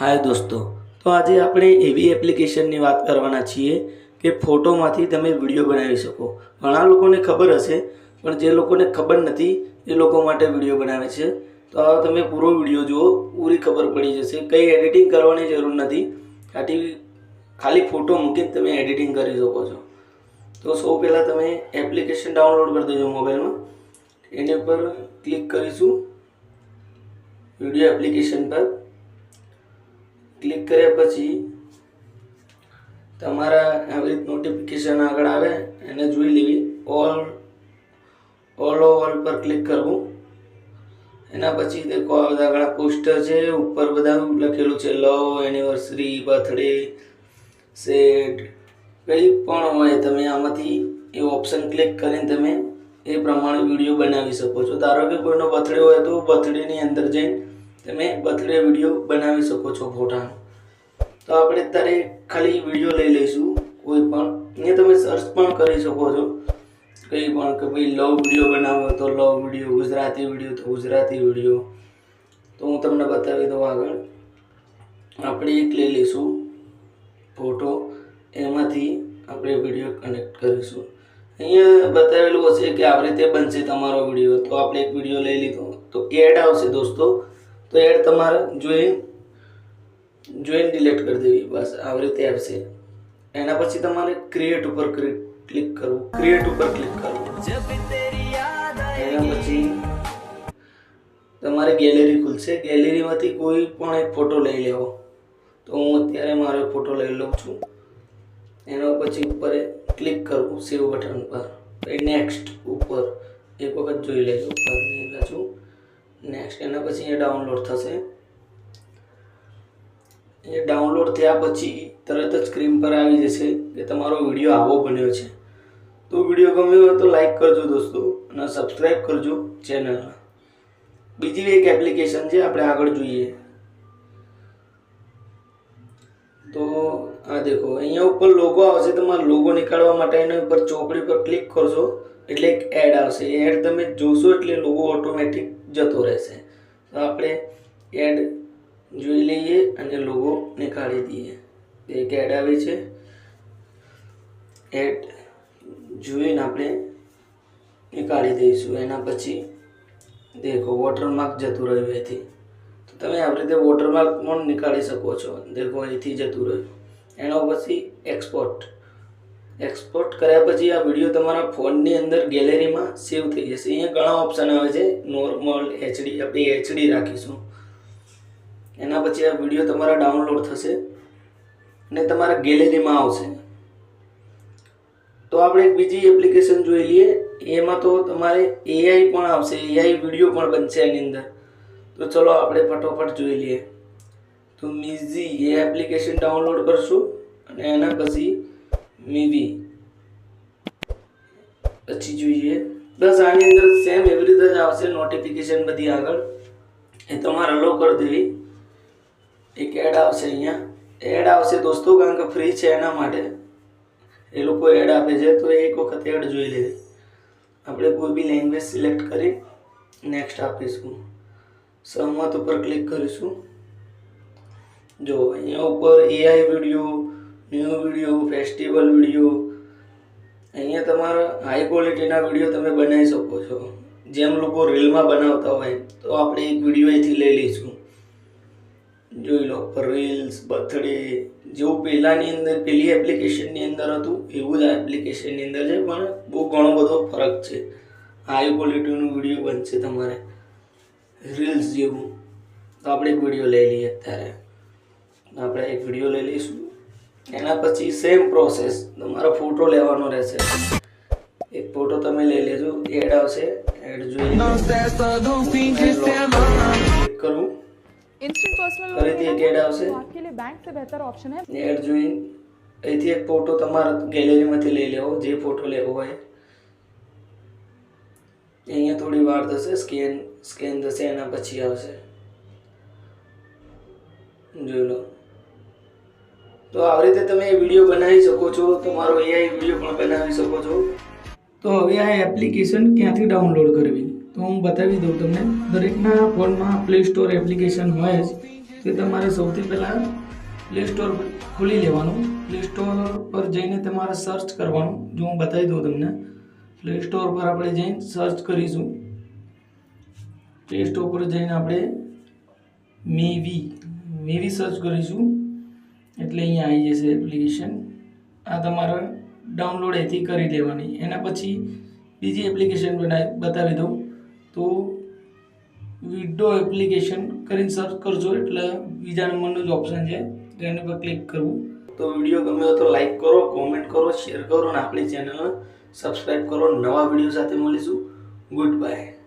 હાય દોસ્તો. તો આજે આપણે એવી એપ્લિકેશનની વાત કરવાના છીએ કે ફોટોમાંથી તમે વીડિયો બનાવી શકો. ઘણા લોકોને ખબર હશે, પણ જે લોકોને ખબર નથી, એ લોકો માટે વીડિયો બનાવે છે. તો આ તમે પૂરો વીડિયો જુઓ, પૂરી ખબર પડી જશે. કંઈ એડિટિંગ કરવાની જરૂર નથી. ખાલી ખાલી ફોટો મૂકીને તમે એડિટિંગ કરી શકો છો. તો સૌ પહેલાં તમે એપ્લિકેશન ડાઉનલોડ કરી દેજો મોબાઈલમાં. એની ઉપર ક્લિક કરીશું. વીડિયો એપ્લિકેશન પર. ક્લિક કર્યા પછી તમારા આવી રીત નોટિફિકેશન આગળ આવે, એને જોઈ લેવી. ઓલ ઓલ ઓવર પર ક્લિક કરવું. એના પછી દેખો આ બધા ઘણા પોસ્ટર છે, ઉપર બધા લખેલું છે લવ એનિવર્સરી બર્થડે સેટ કંઈ પણ હોય તમે આમાંથી એ ઓપ્શન ક્લિક કરીને તમે એ પ્રમાણે વીડિયો બનાવી શકો છો. ધારો કે કોઈનો બર્થડે હોય તો બર્થડેની અંદર જઈને તમે બર્થડે વીડિયો બનાવી શકો છો ફોટાનો. તો આપણે અત્યારે ખાલી વીડિયો લઈ લઈશું. કોઈ પણ, અહીંયા તમે સર્ચ પણ કરી શકો છો. કંઈ પણ કે ભાઈ લવ વીડિયો બનાવો તો લવ વીડિયો, ગુજરાતી વીડિયો તો ગુજરાતી વીડિયો. તો હું તમને બતાવી દઉં આગળ. આપણે એક લઈ લઈશું ફોટો. એમાંથી આપણે વીડિયો કનેક્ટ કરીશું. અહીંયા બતાવેલું હશે કે આવી રીતે બનશે તમારો વીડિયો. તો આપણે એક વીડિયો લઈ લીધો. તો એડ આવશે દોસ્તો. તો એડ તમારે જોઈ, જોઈને ડિલેટ કરી દેવી, બસ આવી રીતે આવશે. એના પછી તમારે ક્રિએટ ઉપર ક્લિક કરવું. ક્રિએટ ઉપર ક્લિક કરવું. એના પછી તમારે ગેલેરી ખુલશે. ગેલેરીમાંથી કોઈ પણ એક ફોટો લઈ લેવો. તો હું અત્યારે મારો ફોટો લઈ લઉં છું. એના પછી ઉપર ક્લિક કરવું સેવ બટન પર. નેક્સ્ટ ઉપર એક વખત જોઈ લેજો. ઉપર બાજુ નેક્સ્ટ એના પછી એ ડાઉનલોડ થશે. એ ડાઉનલોડ થયા પછી તરત જ સ્ક્રીન પર આવી જશે કે તમારો વીડિયો આવો બન્યો છે. તો વીડિયો ગમ્યો હોય તો લાઈક કરજો દોસ્તો અને સબસ્ક્રાઈબ કરજો ચેનલમાં બીજી એક એપ્લિકેશન છે, આપણે આગળ જોઈએ. તો આ દેખો, અહીંયા ઉપર લોગો આવશે, તમારે લોગો નીકાળવા માટે એના ઉપર ચોકડી પર ક્લિક કરશો એટલે એક એડ આવશે. એડ તમે જોશો એટલે લોગો ઓટોમેટિક જતો રહેશે. તો આપણે એડ જોઈ લઈએ અને લોગો નીકાળી દઈએ. એક એડ આવે છે. એડ જોઈને આપણે નીકાળી દઈશું. એના પછી દેખો વોટરમાર્ક જતું રહ્યું એથી તો તમે આવી રીતે વોટરમાર્ક પણ નીકાળી શકો છો. દેખો અહીંથી જતું રહ્યું. એના પછી એક્સપોર્ટ એક્સપોર્ટ કર્યા પછી આ વીડિયો તમારા ફોનની અંદર ગેલેરીમાં સેવ થઈ જશે. અહીંયા ઘણા ઓપ્શન આવે છે. નોર્મલ એચડી આપણે એચડી રાખીશું. એના પછી આ વીડિયો તમારા ડાઉનલોડ થશે અને તમારા ગેલેરીમાં આવશે. તો આપણે એક બીજી એપ્લિકેશન જોઈ લઈએ. એમાં તો તમારે એઆઈ પણ આવશે. એઆઈ વીડિયો પણ બનશે એની અંદર. તો ચલો આપણે ફટોફટ જોઈ લઈએ. તો મિઝી એ એપ્લિકેશન ડાઉનલોડ કરશું અને એના પછી મીવી પછી જોઈએ. બસ આની અંદર સેમ એવી રીતે જ આવશે નોટિફિકેશન બધી આગળ. એ તમારે અલો કરી દેવી. એક એડ આવશે અહીંયા. એડ આવશે દોસ્તો, કારણ કે ફ્રી છે એના માટે. એ લોકો એડ આપે છે, તો એક વખત એડ જોઈ લેવી આપણે કોઈ બી લેંગ્વેજ સિલેક્ટ કરી નેક્સ્ટ આપીશું. સહમત ઉપર ક્લિક કરીશું. જો, અહીંયા ઉપર AI video new video festival video અહીંયા તમારા હાઈ ક્વોલિટીના વીડિયો તમે બનાવી શકો છો. જેમ લોકો રીલમાં બનાવતા હોય, તો આપણે એક વીડિયો અહીંથી લઈ લઈશું. જોઈ લો રીલ્સ બર્થડે જેવું પહેલાંની અંદર પેલી એપ્લિકેશનની અંદર હતું, એવું જ આ એપ્લિકેશનની અંદર છે, પણ બહુ ઘણો બધો ફરક છે. હાઈ ક્વોલિટીનું વીડિયો બનશે તમારે. રીલ્સ જેવું. તો આપણે એક વીડિયો લઈ લઈએ અત્યારે. આપણે એક વીડિયો લઈ લઈશું. એના પછી સેમ પ્રોસેસ તમારો ફોટો લેવાનો રહેશે. એક ફોટો તમે લઈ લેજો. એડ આવશે. એડ જોઈ કરું. ઇન્સ્ટન્ટ પર્સનલ ફરીથી એડ આવશે. આપકે બેંક સે બેહતર ઓપ્શન હે. એડ જોઈ. અહીંથી એક ફોટો તમારા ગેલેરીમાંથી લઈ લેવો. જે ફોટો લેવો હોય. અહીંયા થોડી વાર થશે. સ્કેન સ્કેન થશે. એના પછી આવશે. જોઈ લો. તો આવી રીતે તમે વીડિયો બનાવી શકો છો તમારો એઆઈ વીડિયો પણ બનાવી શકો છો. તો હવે આ એપ્લિકેશન ક્યાંથી ડાઉનલોડ કરવી? તો હું બતાવી દઉં તમને, દરેકના ફોનમાં પ્લે સ્ટોર એપ્લિકેશન હોય જ, તે તમારે સૌથી પહેલાં પ્લે સ્ટોર ખોલી લેવાનું. પ્લે સ્ટોર પર જઈને તમારે સર્ચ કરવાનું. જો હું બતાવી દઉં તમને પ્લે સ્ટોર પર આપણે જઈને સર્ચ કરીશું. પ્લે સ્ટોર પર જઈને આપણે મેવી મેવી સર્ચ કરીશું. એટલે અહીંયા આવી જશે એપ્લિકેશન આ તમારે ડાઉનલોડ એથી કરી લેવાની. એના પછી બીજી એપ્લિકેશન બનાવી, બતાવી દઉં. તો વિડો એપ્લિકેશન કરીને સર્ચ કરજો, એટલે બીજા નંબરનું જ ઓપ્શન છે. તો એની પર ક્લિક કરવું. તો વીડિયો ગમ્યો તો લાઈક કરો કોમેન્ટ કરો શેર કરો અને આપણી ચેનલને સબસ્ક્રાઈબ કરો. નવા વીડિયો સાથે મળીશું. Good bye